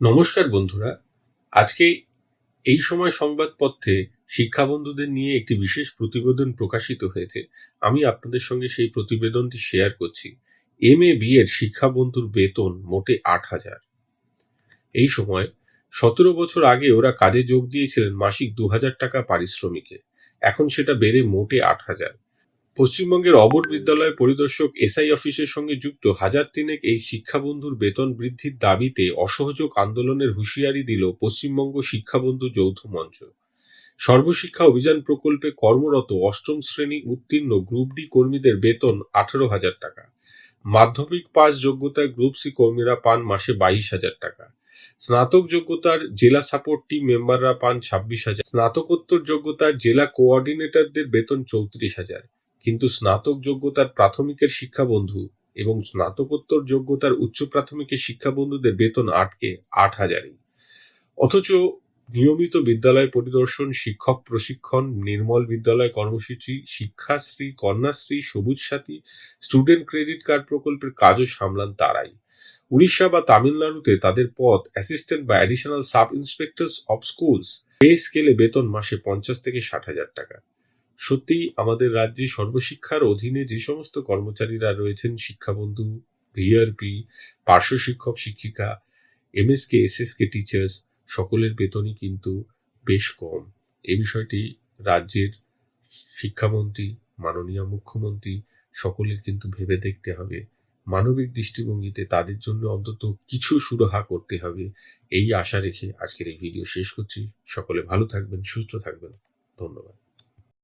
নমস্কার বন্ধুরা। আজকে এই সময় সংবাদপত্রে শিক্ষা বন্ধুদের নিয়ে একটি বিশেষ প্রতিবেদন প্রকাশিত হয়েছে। আমি আপনাদের সঙ্গে সেই প্রতিবেদনটি শেয়ার করছি। এম এ বি এর শিক্ষা বন্ধুর বেতন মোটে আট হাজার। এই সময় সতেরো বছর আগে ওরা কাজে যোগ দিয়েছিলেন মাসিক দু হাজার টাকা পারিশ্রমিকে এখন সেটা বেড়ে মোটে আট হাজার। পশ্চিমবঙ্গের অবর বিদ্যালয় পরিদর্শক এসআই অফিসের সঙ্গে যুক্ত হাজার তিনেক এই শিক্ষাবন্ধুর বেতন বৃদ্ধির দাবিতে অসহযোগ আন্দোলনের হুঁশিয়ারি দিল পশ্চিমবঙ্গ শিক্ষাবন্ধু যৌথ মঞ্চ। সর্বশিক্ষা অভিযান প্রকল্পে কর্মরত অষ্টম শ্রেণি উত্তীর্ণ গ্রুপ ডি কর্মীদের বেতন আঠারো হাজার টাকা। মাধ্যমিক পাস যোগ্যতায় গ্রুপ সি কর্মীরা পান মাসে বাইশ হাজার টাকা। স্নাতক যোগ্যতার জেলা সাপোর্ট টিম মেম্বাররা পান ছাব্বিশ হাজার। স্নাতকোত্তর যোগ্যতার জেলা কোঅর্ডিনেটরদের বেতন চৌত্রিশ হাজার। কিন্তু স্নাতক যোগ্যতার প্রাথমিকের শিক্ষাবন্ধু এবং স্নাতকোত্তর যোগ্যতার উচ্চ প্রাথমিকের শিক্ষাবন্ধুদের বেতন আটকে আট হাজারই। অথচ নিয়মিত বিদ্যালয় পরিদর্শন, শিক্ষক প্রশিক্ষণ, নির্মল বিদ্যালয় কর্মসূচি, শিক্ষাশ্রী, কন্যাশ্রী, সবুজ সাথী, স্টুডেন্ট ক্রেডিট কার্ড প্রকল্পের কাজও সামলান তারাই। উড়িষ্যা বা তামিলনাড়ুতে তাদের পদ অ্যাসিস্ট্যান্ট বা additional sub inspector of schools, pay স্কেলে বেতন মাসে পঞ্চাশ থেকে ষাট হাজার টাকা। সত্যিই আমাদের রাজ্যে সর্বশিক্ষার অধীনে যে সমস্ত কর্মচারীরা রয়েছেন, শিক্ষাবন্ধু ভিআরপি পার্শ্ব শিক্ষক শিক্ষিকা এমএসকে এসএসকে টিচার্স সকলের বেতনই কিন্তু বেশ কম। এ বিষয়টি রাজ্যের শিক্ষামন্ত্রী, মাননীয় মুখ্যমন্ত্রী সকলের কিন্তু ভেবে দেখতে হবে। মানবিক দৃষ্টিভঙ্গিতে তাদের জন্য অন্তত কিছু সুরাহা করতে হবে। এই আশা রেখে আজকের এই ভিডিও শেষ করছি। সকলে ভালো থাকবেন, সুস্থ থাকবেন। ধন্যবাদ।